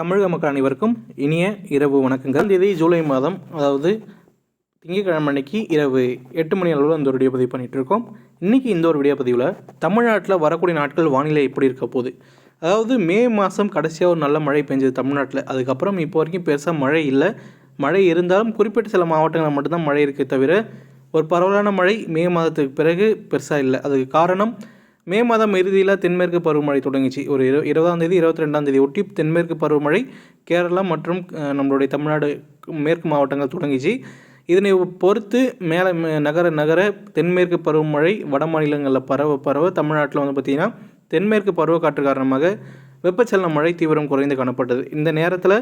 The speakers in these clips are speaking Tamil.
தமிழக மக்கள் அனைவருக்கும் இனிய இரவு வணக்கங்கள். தேதி ஜூலை மாதம் அதாவது திங்கட்கிழமை அன்னைக்கு இரவு எட்டு மணி அளவில் இந்த ஒரு வீடியோ பதிவு பண்ணிட்டு இருக்கோம். இன்றைக்கி இந்த ஒரு வீடியோ பதிவில் தமிழ்நாட்டில் வரக்கூடிய நாட்கள் வானிலை எப்படி இருக்க போகுது? அதாவது மே மாதம் கடைசியாக ஒரு நல்ல மழை பெஞ்சது தமிழ்நாட்டில். அதுக்கப்புறம் இப்போ வரைக்கும் பெருசாக மழை இல்லை. மழை இருந்தாலும் குறிப்பிட்ட சில மாவட்டங்களில் மட்டும்தான் மழை இருக்கே தவிர ஒரு பரவலான மழை மே மாதத்துக்கு பிறகு பெருசாக இல்லை. அதுக்கு காரணம் மே மாதம் இறுதியில் தென்மேற்கு பருவமழை தொடங்கிச்சு. ஒரு இரு இருபதாம் தேதி இருபத்தி ரெண்டாம் தேதி ஒட்டி தென்மேற்கு பருவமழை கேரளா மற்றும் நம்மளுடைய தமிழ்நாடு மேற்கு மாவட்டங்கள் தொடங்கிச்சு. இதனை பொறுத்து மேலே நகர நகர தென்மேற்கு பருவமழை வட மாநிலங்களில் பரவ பரவ தமிழ்நாட்டில் வந்து பார்த்திங்கன்னா தென்மேற்கு பருவக்காற்று காரணமாக வெப்பச்சலன மழை தீவிரம் குறைந்து காணப்பட்டது. இந்த நேரத்தில்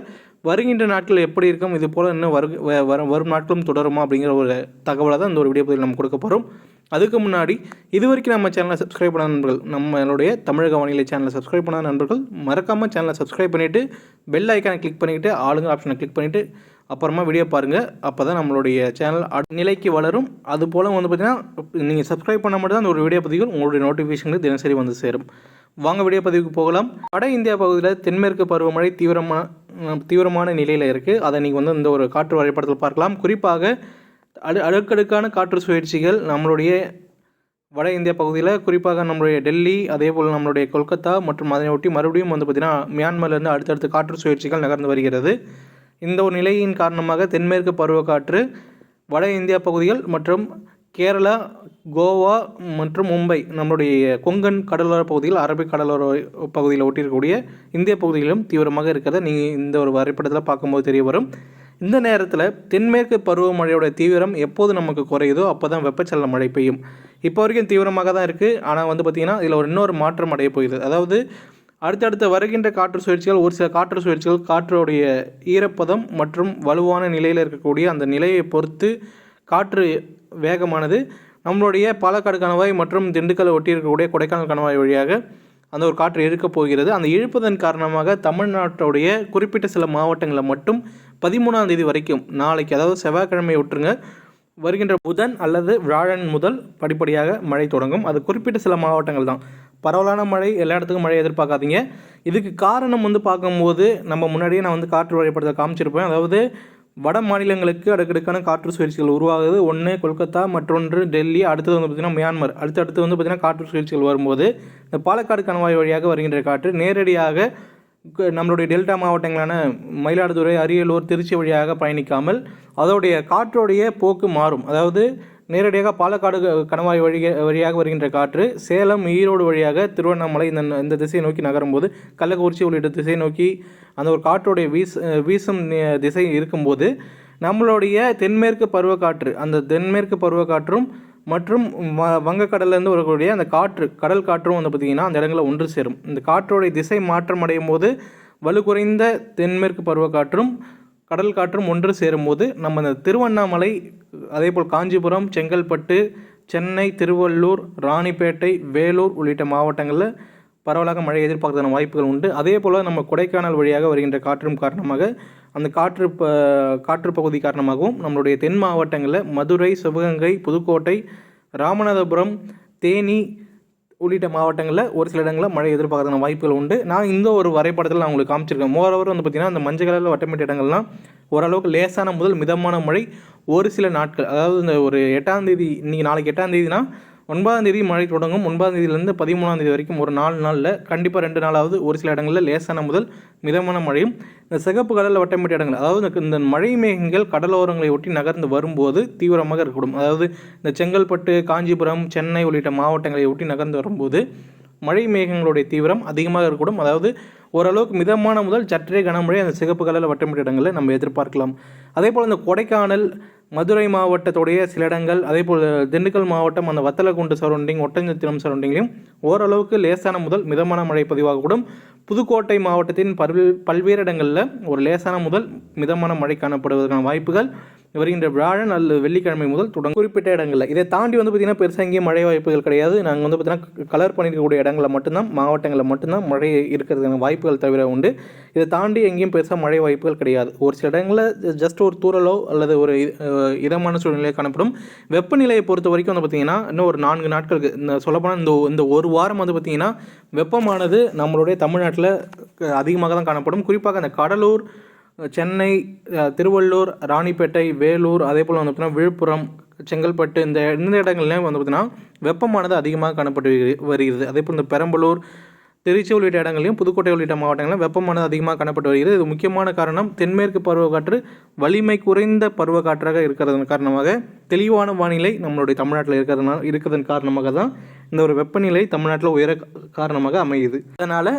வருகின்ற நாட்கள் எப்படி இருக்கும் இது போல் இன்னும் வரு வ- வரும் வரும் நாட்களும் தொடருமா அப்படிங்கிற ஒரு தகவலை தான் இந்த ஒரு வீடியோ பதிவில் நம்ம கொடுக்க போகிறோம் அதுக்கு முன்னாடி இது வரைக்கும் நம்ம சேனலை சப்ஸ்கிரைப் பண்ண நண்பர்கள் நம்மளுடைய தமிழக வானிலை சேனலை சப்ஸ்கிரைப் பண்ண நண்பர்கள் மறக்காமல் சேனலை சப்ஸ்கிரைப் பண்ணிவிட்டு பெல் ஐக்கானை கிளிக் பண்ணிவிட்டு ஆளுங்க ஆப்ஷனை கிளிக் பண்ணிவிட்டு அப்புறமா வீடியோ பாருங்கள் அப்போ தான் நம்மளுடைய சேனல் நிலைக்கு வளரும். அது போல் வந்து பார்த்திங்கன்னா நீங்கள் சப்ஸ்கிரைப் பண்ண மட்டும் தான் அந்த ஒரு வீடியோ பதிவுகள் உங்களுடைய நோட்டிஃபிகேஷனுக்கு தினசரி வந்து சேரும். வாங்க வீடியோ பதிவுக்கு போகலாம். வட இந்தியா பகுதியில் தென்மேற்கு பருவமழை தீவிரமான தீவிரமான நிலையில் இருக்குது அதை நீங்கள் வந்து இந்த ஒரு காற்று வரைபடத்தில் பார்க்கலாம். குறிப்பாக அடு அடுக்கடுக்கான காற்று சுழற்சிகள் நம்மளுடைய வட இந்தியா பகுதியில் குறிப்பாக நம்மளுடைய டெல்லி அதே போல் நம்மளுடைய கொல்கத்தா மற்றும் அதனை ஒட்டி மறுபடியும் வந்து பார்த்திங்கன்னா மியான்மர்லேருந்து அடுத்தடுத்து காற்று சுழற்சிகள் நகர்ந்து வருகிறது. இந்த ஒரு நிலையின் காரணமாக தென்மேற்கு பருவக்காற்று வட இந்தியா பகுதிகள் மற்றும் கேரளா கோவா மற்றும் மும்பை நம்மளுடைய கொங்கன் கடலோர பகுதியில் அரபிக் கடலோர பகுதியில் ஒட்டியிருக்கக்கூடிய இந்திய பகுதியிலும் தீவிரமாக இருக்கிறத நீங்கள் இந்த ஒரு வரைபடத்தில் பார்க்கும்போது தெரிய வரும். இந்த நேரத்தில் தென்மேற்கு பருவமழையோட தீவிரம் எப்போது நமக்கு குறையுதோ அப்போ தான் வெப்பச்சலன மழை பெய்யும். இப்போ வரைக்கும் தீவிரமாக தான் இருக்குது ஆனால் வந்து பார்த்திங்கன்னா இதில் ஒரு இன்னொரு மாற்றம் அடைய போகுது. அதாவது அடுத்தடுத்து வருகின்ற காற்று சுழற்சிகள் ஒரு சில காற்று சுழற்சிகள் காற்றுடைய ஈரப்பதம் மற்றும் வலுவான நிலையில் இருக்கக்கூடிய அந்த நிலையை பொறுத்து காற்று வேகமானது. நம்மளுடைய பாலக்காடு கணவாய் மற்றும் திண்டுக்கலை ஒட்டி இருக்கக்கூடிய கொடைக்கானல் கணவாய் வழியாக அந்த ஒரு காற்று இழுக்கப் போகிறது. அந்த இழுப்பதன் காரணமாக தமிழ்நாட்டுடைய குறிப்பிட்ட சில மாவட்டங்களில் மட்டும் பதிமூணாம் தேதி வரைக்கும் நாளைக்கு அதாவது செவ்வாய்க்கிழமை விட்டுருங்க வருகின்ற புதன் அல்லது வியாழன் முதல் படிப்படியாக மழை தொடங்கும். அது குறிப்பிட்ட சில மாவட்டங்கள் தான். பரவலான மழை எல்லா இடத்துக்கும் மழை எதிர்பார்க்காதீங்க. இதுக்கு காரணம் வந்து பார்க்கும்போது நம்ம முன்னாடியே நான் வந்து காற்று வழிபடுத்த காமிச்சிருப்பேன். அதாவது வட மாநிலங்களுக்கு அடுக்கடுக்கான காற்று சுழற்சிகள் உருவாகுது. ஒன்று கொல்கத்தா மற்றொன்று டெல்லி அடுத்தது வந்து பார்த்திங்கன்னா மியான்மர். அடுத்தடுத்து வந்து பார்த்திங்கன்னா காற்று சுழற்சிகள் வரும்போது இந்த பாலக்காடு கணவாய் வழியாக வருகின்ற காற்று நேரடியாக நம்மளுடைய டெல்டா மாவட்டங்களான மயிலாடுதுறை அரியலூர் திருச்சி வழியாக பயணிக்காமல் அதோடைய காற்றோடைய போக்கு மாறும். அதாவது நேரடியாக பாலக்காடு கணவாய் வழி வழியாக வருகின்ற காற்று சேலம் ஈரோடு வழியாக திருவண்ணாமலை இந்த இந்த திசையை நோக்கி நகரும் போது கள்ளக்குறிச்சி உள்ளிட்ட திசையை நோக்கி அந்த ஒரு காற்றுடைய வீச வீசும் திசை இருக்கும்போது நம்மளுடைய தென்மேற்கு பருவக்காற்று அந்த தென்மேற்கு பருவக்காற்றும் மற்றும் வ- வங்கக்கடல்லேருந்து வரக்கூடிய அந்த காற்று கடல் காற்றும் வந்து பார்த்திங்கன்னா அந்த இடங்களில் ஒன்று சேரும். இந்த காற்றோடைய திசை மாற்றம் அடையும் போது வலுக்குறைந்த தென்மேற்கு பருவக்காற்றும் கடல் காற்றும் ஒன்று சேரும்போது நம்ம இந்த திருவண்ணாமலை அதே போல் காஞ்சிபுரம் செங்கல்பட்டு சென்னை திருவள்ளூர் ராணிப்பேட்டை வேலூர் உள்ளிட்ட மாவட்டங்களில் பரவலாக மழை எதிர்பார்க்கறதுன வாய்ப்புகள் உண்டு. அதே போல் நம்ம கொடைக்கானல் வழியாக வருகின்ற காற்றும் காரணமாக அந்த காற்று ப காற்று பகுதி காரணமாகவும் நம்மளுடைய தென் மாவட்டங்களில் மதுரை சிவகங்கை புதுக்கோட்டை ராமநாதபுரம் தேனி உள்ளிட்ட மாவட்டங்களில் ஒரு சில இடங்களில் மழை எதிர்பார்க்கறதுன வாய்ப்புகள் உண்டு. நான் இந்த ஒரு வரைபடத்தில் நான் உங்களுக்கு காமிச்சிருக்கேன். மோரோவர் வந்து பார்த்திங்கன்னா அந்த மஞ்சள் கலரில் வட்டமிட்ட இடங்கள்லாம் ஓரளவுக்கு லேசான முதல் மிதமான மழை ஒரு சில நாட்கள் அதாவது இந்த ஒரு எட்டாம் தேதி இன்றைக்கி நாளைக்கு எட்டாம் தேதினா ஒன்பதாம் தேதி மழை தொடங்கும். ஒன்பதாம் தேதியிலேருந்து பதிமூணாம் தேதி வரைக்கும் ஒரு நாலு நாளில் கண்டிப்பாக ரெண்டு நாளாவது ஒரு சில இடங்களில் லேசான முதல் மிதமான மழையும். இந்த சிகப்பு கடலில் வட்டமிட்ட இடங்கள் அதாவது இந்த- மழை மேகங்கள் கடலோரங்களை ஒட்டி நகர்ந்து வரும்போது தீவிரமாக இருக்கக்கூடும். அதாவது இந்த செங்கல்பட்டு காஞ்சிபுரம் சென்னை உள்ளிட்ட மாவட்டங்களை ஒட்டி நகர்ந்து வரும்போது மழை மேகங்களுடைய தீவிரம் அதிகமாக இருக்கக்கூடும். அதாவது ஓரளவுக்கு மிதமான முதல் சற்றே கனமழை அந்த சிகப்பு கலரில் வட்டமிட்ட இடங்களில் நம்ம எதிர்பார்க்கலாம். அதே போல் இந்த கொடைக்கானல் மதுரை மாவட்டத்துடைய சில இடங்கள் அதே போல் திண்டுக்கல் மாவட்டம் அந்த வத்தலக்குண்டு சரௌண்டிங் ஒட்டஞ்சத்திரம் சரௌண்டிங்லையும் ஓரளவுக்கு லேசான முதல் மிதமான மழை பதிவாகக்கூடும் புதுக்கோட்டை மாவட்டத்தின் பல்வேறு பல்வேறு இடங்களில் ஒரு லேசான முதல் மிதமான மழை காணப்படுவதற்கான வாய்ப்புகள் வருகின்ற வியாழன் அல்லது வெள்ளிக்கிழமை முதல் தொடங்கும் குறிப்பிட்ட இடங்களில். இதை தாண்டி வந்து பார்த்திங்கன்னா பெருசாக எங்கேயும் மழை வாய்ப்புகள் கிடையாது. நாங்கள் வந்து பார்த்திங்கன்னா கலர் பண்ணியிருக்கக்கூடிய இடங்களில் மட்டும்தான் மாவட்டங்களில் மட்டும்தான் மழை இருக்கிறதுக்கான வாய்ப்புகள் தவிர உண்டு. இதை தாண்டி எங்கேயும் பெருசாக மழை வாய்ப்புகள் கிடையாது. ஒரு சில இடங்களில் ஜஸ்ட் ஒரு தூரலோ அல்லது ஒரு இதமான சூழ்நிலை காணப்படும். வெப்பநிலையை பொறுத்த வரைக்கும் வந்து பார்த்திங்கன்னா இன்னும் ஒரு நான்கு நாட்களுக்கு இந்த சொல்லப்போனால் இந்த இந்த ஒரு வாரம் வந்து பார்த்திங்கன்னா வெப்பமானது நம்மளுடைய தமிழ்நாட்டில் அதிகமாக தான் காணப்படும். குறிப்பாக அந்த கடலூர் சென்னை திருவள்ளூர் ராணிப்பேட்டை வேலூர் அதே போல் வந்து பார்த்தீங்கன்னா விழுப்புரம் செங்கல்பட்டு இந்த இந்த இடங்கள்லேயும் வந்து பார்த்திங்கன்னா வெப்பமானது அதிகமாக காணப்பட்டு வருகிறது- வருகிறது. அதே போல் இந்த பெரம்பலூர் திருச்சி உள்ளிட்ட இடங்களையும் புதுக்கோட்டை உள்ளிட்ட மாவட்டங்களிலும் வெப்பமானது அதிகமாக காணப்பட்டு வருகிறது. இது முக்கியமான காரணம் தென்மேற்கு பருவக்காற்று வலிமை குறைந்த பருவக்காற்றாக இருக்கிறதன் காரணமாக தெளிவான வானிலை நம்மளுடைய தமிழ்நாட்டில் இருக்கிறதுனால இருக்கிறதன் காரணமாக தான் இந்த ஒரு வெப்பநிலை தமிழ்நாட்டில் உயர காரணமாக அமையுது. அதனால்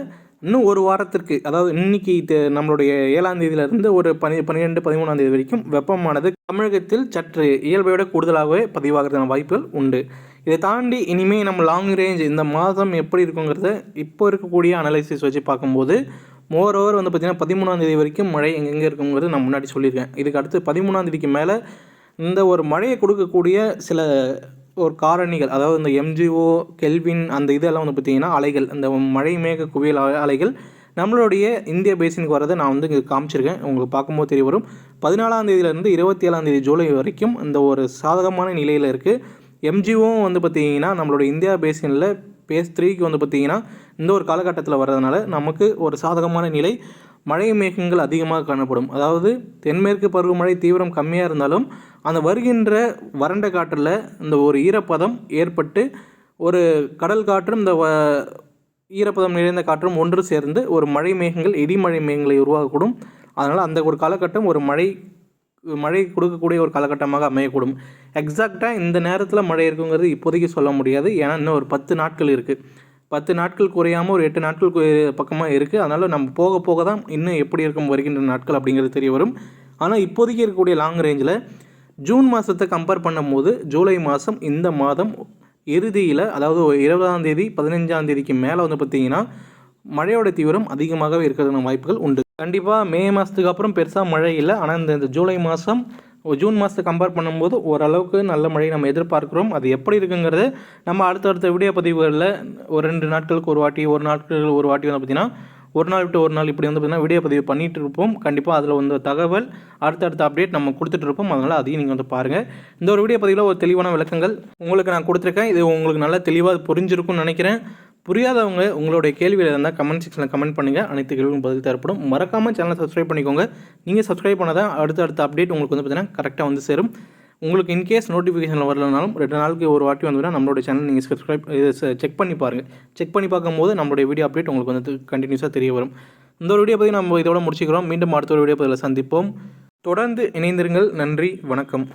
இன்னும் ஒரு வாரத்திற்கு அதாவது இன்னைக்கு நம்மளுடைய ஏழாம் தேதியிலிருந்து ஒரு பனி பன்னிரெண்டு பதிமூணாம் தேதி வரைக்கும் வெப்பமானது தமிழகத்தில் சற்று இயல்பை விட கூடுதலாகவே பதிவாகிறதுக்கான வாய்ப்புகள் உண்டு. இதை தாண்டி இனிமேல் நம்ம லாங் ரேஞ்ச் இந்த மாதம் எப்படி இருக்குங்கிறத இப்போ இருக்கக்கூடிய அனலைசிஸ் வச்சு பார்க்கும்போது மோர் ஓவர் வந்து பார்த்திங்கன்னா பதிமூணாம் தேதி வரைக்கும் மழை எங்கெங்கே இருக்குங்கிறது நான் முன்னாடி சொல்லியிருக்கேன். இதுக்கு அடுத்து பதிமூணாம் தேதிக்கு மேலே இந்த ஒரு மழையை கொடுக்கக்கூடிய சில ஒரு காரணிகள் அதாவது இந்த எம்ஜிஓ கெல்வின் அந்த இதெல்லாம் வந்து பார்த்திங்கன்னா அலைகள் அந்த மழை மேக குவியல் அலைகள் நம்மளுடைய இந்திய பேசினுக்கு வரதை நான் வந்து இங்கே காமிச்சிருக்கேன். உங்களுக்கு பார்க்கும்போது தெரிய வரும். பதினாலாம் தேதியிலேருந்து இருபத்தி ஏழாம் தேதி ஜூலை வரைக்கும் இந்த ஒரு சாதகமான நிலையில் இருக்குது எம்ஜிஓவும் வந்து பார்த்திங்கன்னா நம்மளோட இந்தியா பேசினில் பேஸ் த்ரீக்கு வந்து பார்த்திங்கன்னா இந்த ஒரு காலகட்டத்தில் வர்றதுனால நமக்கு ஒரு சாதகமான நிலை மழை மேகங்கள் அதிகமாக காணப்படும். அதாவது தென்மேற்கு பருவமழை தீவிரம் கம்மியாக இருந்தாலும் அந்த வருகின்ற வறண்ட காற்றில் இந்த ஒரு ஈரப்பதம் ஏற்பட்டு ஒரு கடல் காற்றும் இந்த வ- ஈரப்பதம் நிறைந்த காற்றும் ஒன்று சேர்ந்து ஒரு மழை மேகங்கள் இடிமழை மேகங்களை உருவாக்கக்கூடும் அதனால் அந்த ஒரு காலகட்டம் ஒரு மழை மழை கொடுக்கக்கூடிய ஒரு காலகட்டமாக அமையக்கூடும். எக்ஸாக்டாக இந்த நேரத்தில் மழை இருக்குங்கிறது இப்போதைக்கு சொல்ல முடியாது. ஏன்னா இன்னும் ஒரு பத்து நாட்கள் இருக்குது பத்து நாட்கள் குறையாமல் ஒரு எட்டு நாட்கள் பக்கமாக இருக்குது அதனால் நம்ம போக போக தான் இன்னும் எப்படி இருக்கும் வருகின்ற நாட்கள் அப்படிங்கிறது தெரிய வரும். ஆனால் இப்போதைக்கு இருக்கக்கூடிய லாங் ரேஞ்சில் ஜூன் மாதத்தை கம்பேர் பண்ணும்போது ஜூலை மாதம் இந்த மாதம் இறுதியில் அதாவது இருபதாம் தேதி பதினஞ்சாம் தேதிக்கு மேலே வந்து பார்த்திங்கன்னா மழையோட தீவிரம் அதிகமாகவே இருக்கிறதுன வாய்ப்புகள் உண்டு. கண்டிப்பாக மே மாதத்துக்கு அப்புறம் பெருசாக மழை இல்லை. ஆனால் இந்த இந்த ஜூலை மாதம் ஜூன் மாதத்தை கம்பேர் பண்ணும்போது ஓரளவுக்கு நல்ல மழையை நம்ம எதிர்பார்க்குறோம். அது எப்படி இருக்குங்கிறது நம்ம அடுத்தடுத்த வீடியோ பதிவுகளில் ஒரு ரெண்டு நாட்களுக்கு ஒரு வாட்டி ஒரு நாட்களுக்கு ஒரு வாட்டி வந்து பார்த்திங்கன்னா ஒரு நாள் விட்டு ஒரு நாள் இப்படி வந்து பார்த்திங்கன்னா வீடியோ பதிவு பண்ணிகிட்டு இருப்போம் கண்டிப்பாக அதில் வந்து தகவல் அடுத்தடுத்த அப்டேட் நம்ம கொடுத்துட்டு இருப்போம் அதனால் அதையும் நீங்கள் வந்து பாருங்கள் இந்த ஒரு வீடியோ பதிவில் ஒரு தெளிவான விளக்கங்கள் உங்களுக்கு நான் கொடுத்துருக்கேன். இது உங்களுக்கு நல்லா தெளிவாக புரிஞ்சிருக்கும்னு நினைக்கிறேன். புரியாதவங்க உங்களுடைய கேள்விகள் இருந்தால் கமெண்ட் செக்ஷனில் கமெண்ட் பண்ணுங்கள் அனைத்து கேள்வியும் பதில் தரப்படும். மறக்காமல் சேனலை சப்ஸ்கிரைப் பண்ணிக்கோங்க. நீங்கள் சப்ஸ்கிரைப் பண்ணாதான் அடுத்த அடுத்த அப்டேட் உங்களுக்கு வந்து பார்த்தீங்கன்னா கரெக்டாக வந்து சேரும். உங்களுக்கு இன்கேஸ் நோட்டிஃபிகேஷன் வரலனாலும் ரெண்டு நாளுக்கு ஒரு வாட்டி வந்துன்னா நம்மளுடைய சேனல் நீங்கள் சப்ஸ்கிரைப் செக் பண்ணி பாருங்கள் செக் பண்ணி பார்க்கும்போது நம்மளுடைய வீடியோ அப்டேட் உங்களுக்கு வந்து கண்டினியூஸாக தெரிய வரும். இந்த ஒரு வீடியோ பற்றி நம்ம இதோட முடிச்சுக்கிறோம். மீண்டும் அடுத்த ஒரு வீடியோ பதில் சந்திப்போம். தொடர்ந்து இணைந்திருங்கள். நன்றி. வணக்கம்.